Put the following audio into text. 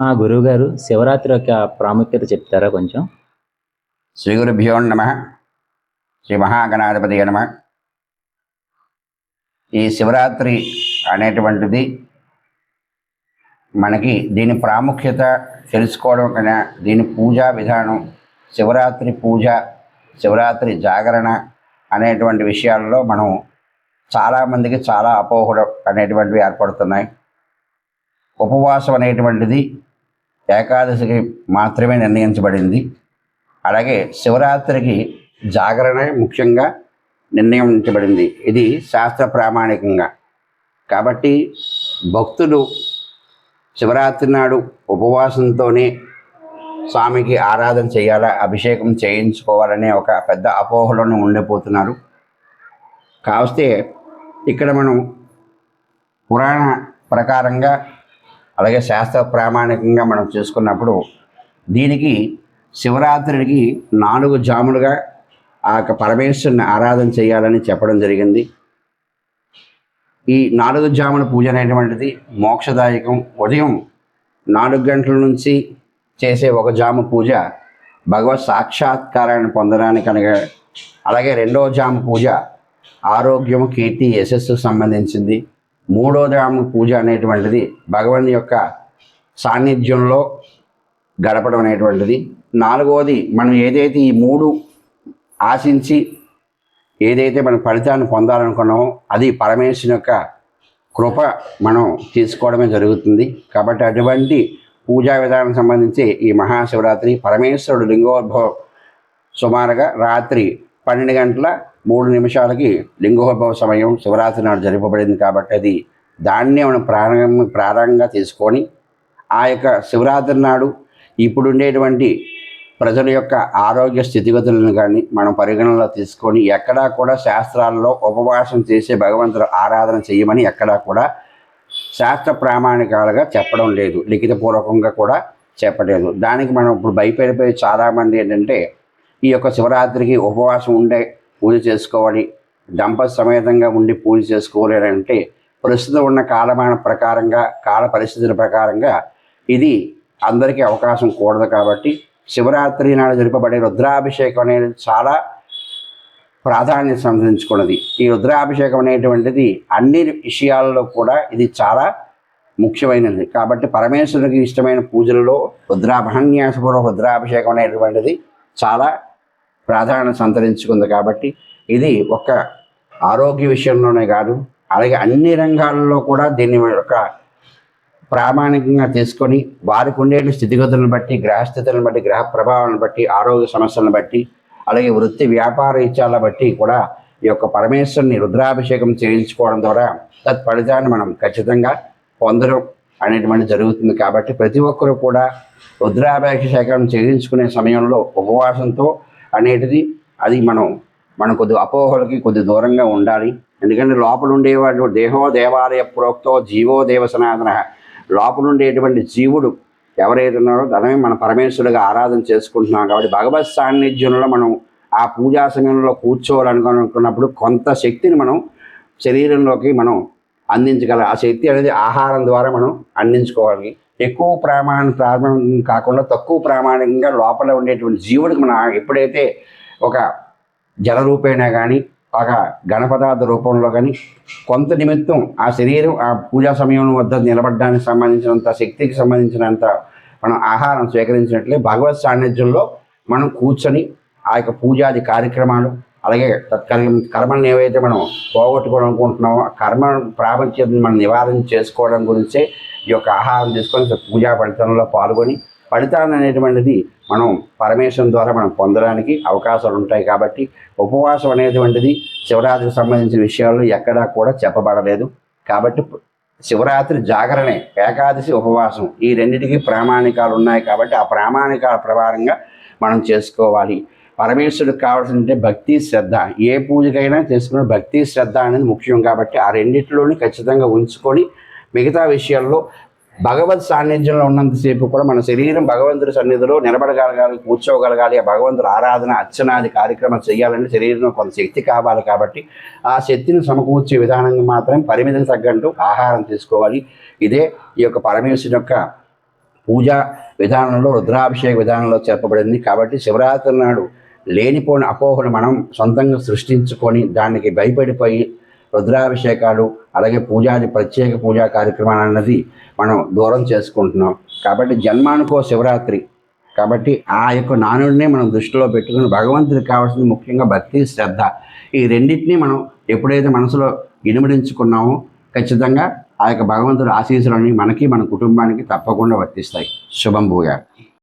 గురువు గురువుగారు శివరాత్రి యొక్క ప్రాముఖ్యత చెప్తారా కొంచెం? శ్రీ గురుభ్యో నమ శ్రీ మహాగణాధిపతి నమ. ఈ శివరాత్రి అనేటువంటిది మనకి దీని ప్రాముఖ్యత తెలుసుకోవడం కన్నా దీని పూజా విధానం శివరాత్రి పూజ శివరాత్రి జాగరణ అనేటువంటి విషయాల్లో మనం చాలామందికి చాలా అపోహలు అనేటువంటివి ఏర్పడుతున్నాయి. ఉపవాసం అనేటువంటిది ఏకాదశికి మాత్రమే నిర్ణయించబడింది. అలాగే శివరాత్రికి జాగరణ ముఖ్యంగా నిర్ణయించబడింది. ఇది శాస్త్ర ప్రామాణికంగా. కాబట్టి భక్తులు శివరాత్రి నాడు ఉపవాసంతోనే స్వామికి ఆరాధన చేయాలా అభిషేకం చేయించుకోవాలనే ఒక పెద్ద అపోహలోనే ఉండిపోతున్నారు. కావస్తే ఇక్కడ మనం పురాణ ప్రకారంగా అలాగే శాస్త్ర ప్రామాణికంగా మనం చూసుకున్నప్పుడు దీనికి శివరాత్రికి నాలుగు జాములుగా ఆ యొక్క పరమేశ్వరుని ఆరాధన చేయాలని చెప్పడం జరిగింది. ఈ నాలుగు జాముల పూజ అనేటువంటిది మోక్షదాయకం. ఉదయం నాలుగు గంటల నుంచి చేసే ఒక జాము పూజ భగవత్ సాక్షాత్కారాన్ని పొందడానికి అనగా అలాగే రెండవ జాము పూజ ఆరోగ్యం కీర్తి యశస్సు సంబంధించింది. మూడో జాము పూజ అనేటువంటిది భగవాన్ యొక్క సాన్నిధ్యంలో గడపడం అనేటువంటిది. నాలుగవది మనం ఏదైతే ఈ మూడు ఆశించి ఏదైతే మనం ఫలితాన్ని పొందాలనుకున్నామో అది పరమేశ్వరుని యొక్క కృప మనం తీసుకోవడమే జరుగుతుంది. కాబట్టి అటువంటి పూజా విధానం సంబంధించి ఈ మహాశివరాత్రి పరమేశ్వరుడు లింగోద్భవం సుమారుగా రాత్రి పన్నెండు గంటల మూడు నిమిషాలకి లింగోద్భవ సమయం శివరాత్రి నాడు జరపబడింది కాబట్టి అది దాన్నే మనం ప్రారంభ ప్రారంభంగా తీసుకొని ఆ యొక్క శివరాత్రి నాడు ఇప్పుడు ఉండేటువంటి ప్రజల యొక్క ఆరోగ్య స్థితిగతులను కానీ మనం పరిగణనలో తీసుకొని ఎక్కడా కూడా శాస్త్రాల్లో ఉపవాసం చేసే భగవంతుడు ఆరాధన చేయమని ఎక్కడా కూడా శాస్త్ర ప్రామాణికాలుగా చెప్పడం లేదు. లిఖితపూర్వకంగా కూడా చెప్పలేదు. దానికి మనం ఇప్పుడు భయపడిపోయి చాలామంది ఏంటంటే ఈ యొక్క శివరాత్రికి ఉపవాసం ఉండే పూజ చేసుకోవాలి. దంపతి సమేతంగా ఉండి పూజ చేసుకోవాలి అంటే ప్రస్తుతం ఉన్న కాలమాన ప్రకారంగా కాల పరిస్థితుల ప్రకారంగా ఇది అందరికీ అవకాశం కూడదు కాబట్టి శివరాత్రి నాడు జరపబడే రుద్రాభిషేకం అనేది చాలా ప్రాధాన్యత సంతరించుకున్నది. ఈ రుద్రాభిషేకం అనేటువంటిది అన్ని విషయాలలో కూడా ఇది చాలా ముఖ్యమైనది. కాబట్టి పరమేశ్వరునికి ఇష్టమైన పూజలలో రుద్రాభాన్యాసపూర్వ రుద్రాభిషేకం అనేటువంటిది చాలా ప్రాధాన్యత సంతరించుకుంది కాబట్టి ఇది ఒక ఆరోగ్య విషయంలోనే కాదు అలాగే అన్ని రంగాలలో కూడా దీన్ని ఒక ప్రామాణికంగా తీసుకొని వారికి ఉండే స్థితిగతులను బట్టి గ్రహస్థితులను బట్టి గ్రహ ప్రభావాలను బట్టి ఆరోగ్య సమస్యలను బట్టి అలాగే వృత్తి వ్యాపార ఇచ్చాల బట్టి కూడా ఈ యొక్క పరమేశ్వరుని రుద్రాభిషేకం చేయించుకోవడం ద్వారా తత్ఫలితాన్ని మనం ఖచ్చితంగా పొందడం అనేటువంటి జరుగుతుంది కాబట్టి ప్రతి ఒక్కరూ కూడా రుద్రాభిషేకం చేయించుకునే సమయంలో ఉపవాసంతో అనేటిది అది మనం మనం కొద్ది అపోహలకి కొద్ది దూరంగా ఉండాలి. ఎందుకంటే లోపల ఉండేవాడు దేహో దేవాలయ ప్రోక్తో జీవో దేవ సనాతన లోపల ఉండేటువంటి జీవుడు ఎవరైతే ఉన్నారో తనమే మన పరమేశ్వరుడిగా ఆరాధన చేసుకుంటున్నాం కాబట్టి భగవత్ సాన్నిధ్యంలో మనం ఆ పూజా సమయంలో కూర్చోవాలనుకున్నప్పుడు కొంత శక్తిని మనం శరీరంలోకి మనం అందించగల ఆ శక్తి అనేది ఆహారం ద్వారా మనం అందించుకోవాలి. ఎక్కువ ప్రామాణ ప్రామాణం కాకుండా తక్కువ ప్రామాణికంగా లోపల ఉండేటువంటి జీవుడికి మనం ఎప్పుడైతే ఒక జల రూపేణా కానీ ఒక ఘనపదార్థ రూపంలో కానీ కొంత నిమిత్తం ఆ శరీరం ఆ పూజా సమయం వద్ద నిలబడడానికి సంబంధించినంత శక్తికి సంబంధించినంత మనం ఆహారం స్వీకరించినట్లే భగవత్ సాన్నిధ్యంలో మనం కూర్చొని ఆ యొక్క పూజాది కార్యక్రమాలు అలాగే తత్కాలం కర్మలను ఏవైతే మనం పోగొట్టుకోవడం అనుకుంటున్నామో కర్మ ప్రాపంచం మనం నివారణ చేసుకోవడం గురించే ఈ యొక్క ఆహారం తీసుకొని పూజా ఫలితంలో పాల్గొని ఫలితాన్ని అనేటువంటిది మనం పరమేశ్వరం ద్వారా మనం పొందడానికి అవకాశాలు ఉంటాయి కాబట్టి ఉపవాసం అనేటువంటిది శివరాత్రికి సంబంధించిన విషయాల్లో ఎక్కడా కూడా చెప్పబడలేదు. కాబట్టి శివరాత్రి జాగరణే ఏకాదశి ఉపవాసం ఈ రెండింటికి ప్రామాణికాలు ఉన్నాయి కాబట్టి ఆ ప్రామాణికాల ప్రకారంగా మనం చేసుకోవాలి. పరమేశ్వరుడికి కావాల్సిందంటే భక్తి శ్రద్ధ. ఏ పూజకైనా చేసుకున్న భక్తి శ్రద్ధ అనేది ముఖ్యం కాబట్టి ఆ రెండింటిలోని ఖచ్చితంగా ఉంచుకొని మిగతా విషయాల్లో భగవత్ సాన్నిధ్యంలో ఉన్నంతసేపు కూడా మన శరీరం భగవంతుడి సన్నిధిలో నిలబడగలగాలి కూర్చోగలగాలి ఆ భగవంతుడు ఆరాధన అర్చనాది కార్యక్రమం చేయాలంటే శరీరంలో కొంత శక్తి కావాలి కాబట్టి ఆ శక్తిని సమకూర్చే విధానంగా మాత్రం పరిమితికి తగ్గట్టు ఆహారం తీసుకోవాలి. ఇదే ఈ యొక్క పరమేశ్వరుని యొక్క పూజా విధానంలో రుద్రాభిషేక విధానంలో చెప్పబడింది కాబట్టి శివరాత్రి నాడు లేనిపోని అపోహను మనం సొంతంగా సృష్టించుకొని దానికి భయపడిపోయి రుద్రాభిషేకాలు అలాగే పూజాది ప్రత్యేక పూజా కార్యక్రమాలు అన్నది మనం దూరం చేసుకుంటున్నాం. కాబట్టి జన్మానుకో శివరాత్రి. కాబట్టి ఆ యొక్క నానుడినే మనం దృష్టిలో పెట్టుకుని భగవంతుడికి కావాల్సింది ముఖ్యంగా భక్తి శ్రద్ధ. ఈ రెండింటినీ మనం ఎప్పుడైతే మనసులో ఇనుమడించుకున్నామో ఖచ్చితంగా ఆ యొక్క భగవంతుడి ఆశీస్సులన్నీ మనకి మన కుటుంబానికి తప్పకుండా వర్తిస్తాయి. శుభం భూయా